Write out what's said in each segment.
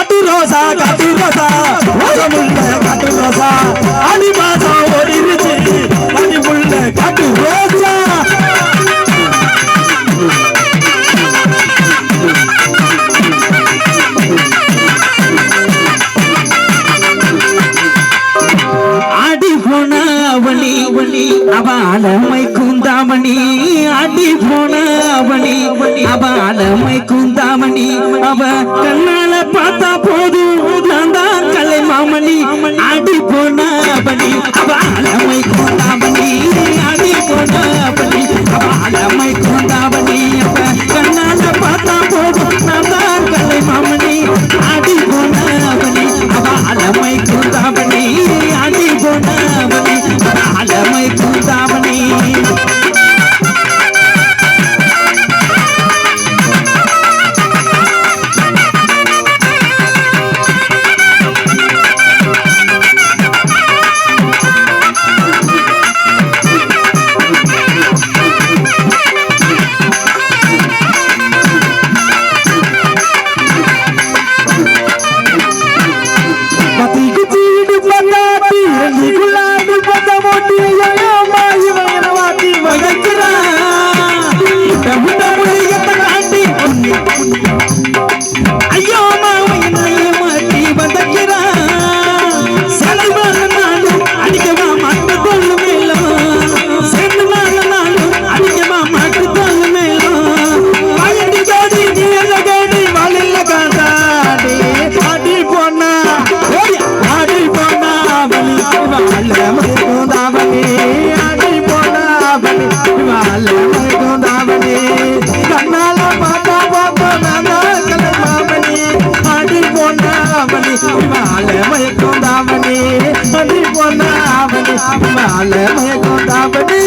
கட்டு ரோசா கட்டு ரோசா. கட்டு ரோசா. அனிமா அபாலமை குந்தாமணி ஆட்டி போன அவனி அபாலமை குந்தாமணி அவ கண்ணால பார்த்தா போதும். நான் தான் கலை மாமணி ஆட்டி போன அவனி அபாலமை குந்தாமணி. தாபடி போன அவனி மேல மேகம் தாபடி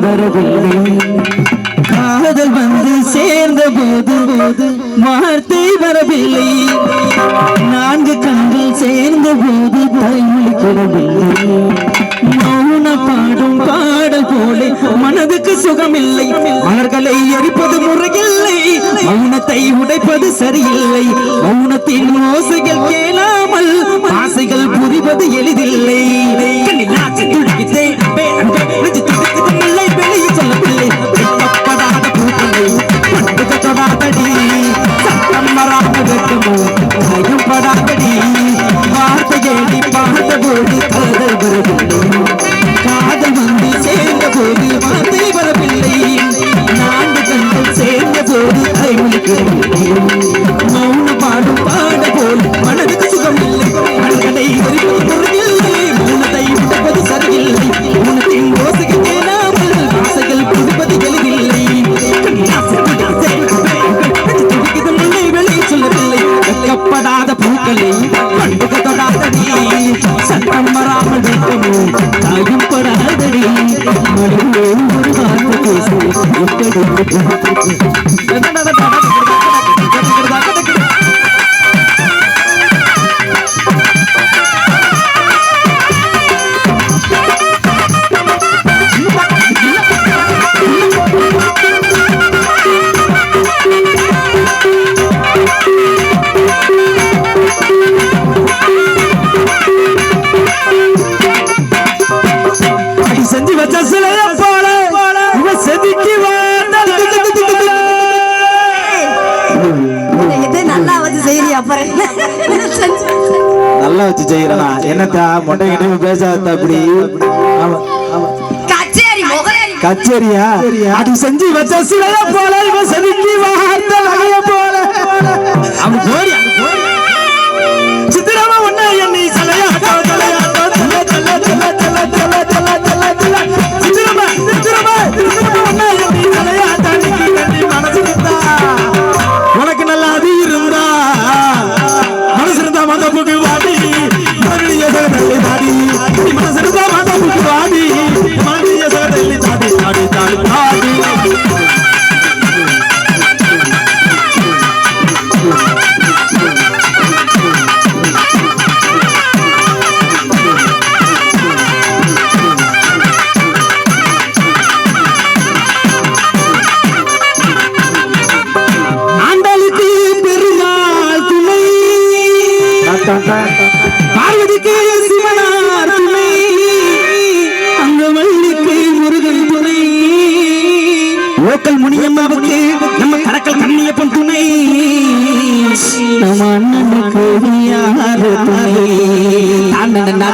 வரவில்லை. காதல் வந்து சேர்ந்த போது போது சுகமில்லை மலர்களை எரிப்பது முறையில்லை. மௌனத்தை உடைப்பது சரியில்லை. மௌனத்தின் ஓசைகள் கேளாமல் ஆசைகள் புரிவது எளிதில்லை. வார்த்தையேடி பார்த்த போது சொல்ல வச்சு செய்யறனா? என்னத்தா? மொட்டை கிட்ட பேசாத அப்படி? கச்சேரியா? அது செஞ்சு வச்ச சிலைய போல இவ செதுக்கி வார்த்த நகைய போல. அவன் போறியா சித்திரமா ஒன்னா என்னை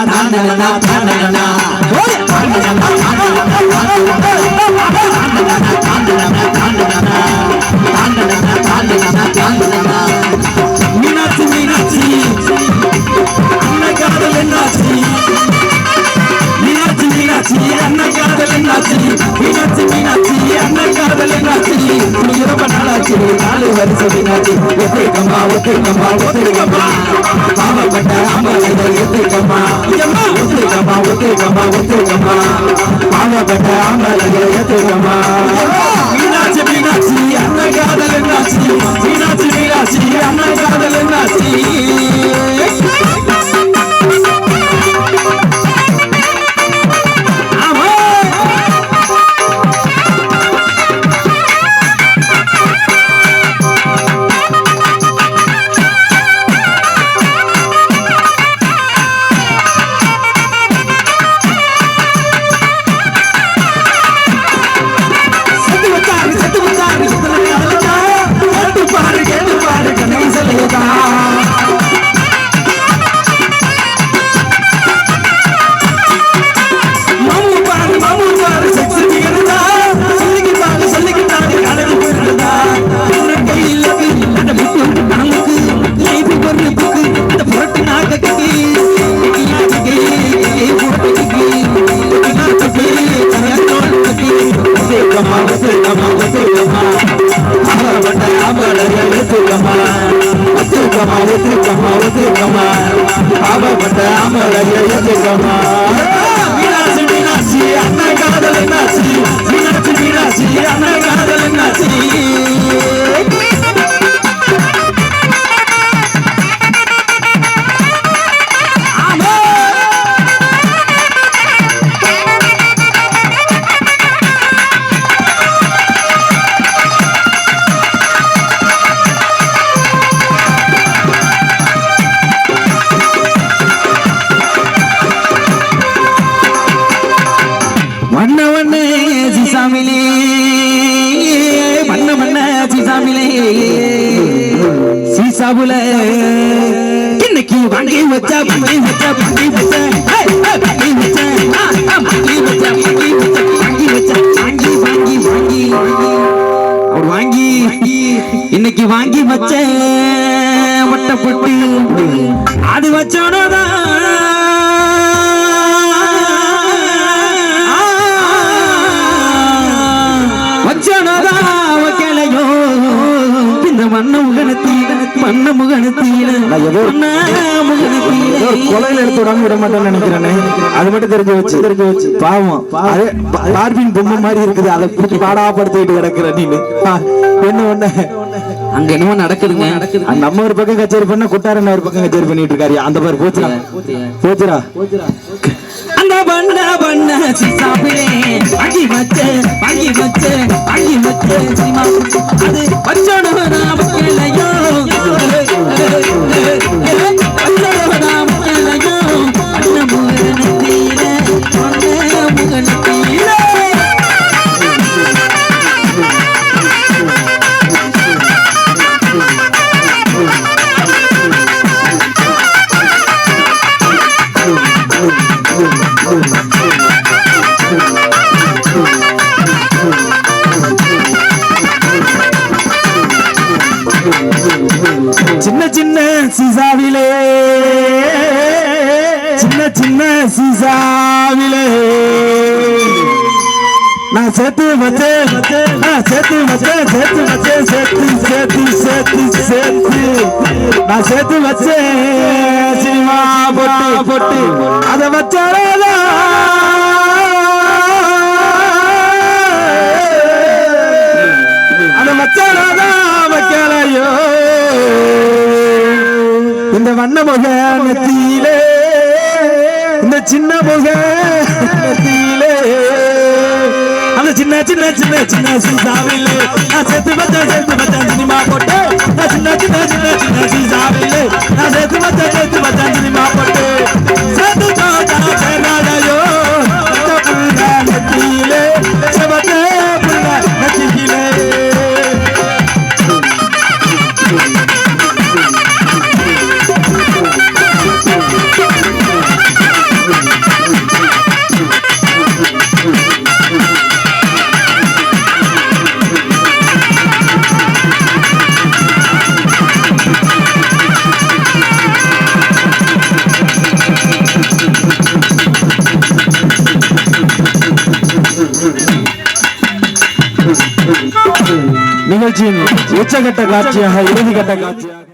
தாண்டனா தாண்டனா தாண்டனா மீனாட்சி வருஷம் மீனாட்சி ஒத்துக்கம்மா ஒத்துக்கம்மா ஒத்துக்கம்மா பாவப்பட்ட அம்மலை ஒத்துக்கம்மா ஒத்துக்கம்மா ஒத்துக்கம்மா ஒத்துக்கம்மா பாவப்பட்ட அம்மலை ஒத்துக்கம்மா அவர்பட்ட அமலரை ஒத்துக்கம்மா மீனாட்சி மீனாட்சி அண்ணன் காதல் என்னாச்சு மீனாட்சி மீனாட்சி அண்ணன் காதல் என்னாச்சு ஜிசாமிலே. பண்ண பண்ண ஜிசாமிலே. சிசாமிலே சீசாவுல. இன்னைக்கு வாங்கி வச்சா வாங்கி வச்சா வாங்கி வச்சா. வாங்கி வச்சா. வாங்கி வச்சா வாங்கி வச்சா வாங்கி வச்சா. வாங்கி வாங்கி வாங்கி. அவர் வாங்கி இன்னைக்கு வாங்கி வச்ச மட்டப்பட்டு அது வச்சோனதான் மண்ண கொலையில எடுத்து விடாம விட மாட்டேன்னு நினைக்கிறேனே. அது மட்டும் தெரிஞ்சு வச்சு. தெரிஞ்சு வச்சு பாவம் பார்பின் பொம்மை மாதிரி இருக்குது. அதை பிடிச்சி பாடாப்படுத்திட்டு கிடக்குற நீனு. என்ன ஒண்ணு? அங்க என்னமோ நடக்குதுங்க. அந்த நம்ம ஒரு பக்கம் கச்சேரி பண்ண குட்டாரன் ஒரு பக்கம் கச்சேரி பண்ணிட்டு இருக்காரு. அந்த மாதிரி போச்சுடா. போச்சுடா அந்த பண்ண பண்ண வாங்கி வச்ச வாங்கி வச்ச வாங்கி வச்ச சேர்த்து வச்சேன் நான் சேர்த்து வச்சேன் சேர்த்து வச்சேன் சேர்த்து சேர்த்து சேர்த்து சேர்த்து. நான் சேர்த்து வச்சேன் சினிமா பொட்டு பொட்டு. அதை வச்சாரதான் அதை மச்சானாதான் வைக்கலையோ. இந்த வண்ண முக நெத்தியிலே இந்த சின்ன முக நெத்தியிலே. அந்த சின்ன சின்ன சின்ன சின்ன சீசாவிலே. நான் சேர்த்து வச்சேன் சேர்த்து வச்சேன் சினிமா போட்டு நான் சின்ன சின்ன சின்ன சின்ன சீசாவிலே. நான் சேர்த்து வச்சேன் சேர்த்து வச்சேன் சினிமா போட்டு. நிகழ்ச்சியின் உச்சகட்ட காட்சியாக இறுதிக்கட்ட காட்சியாக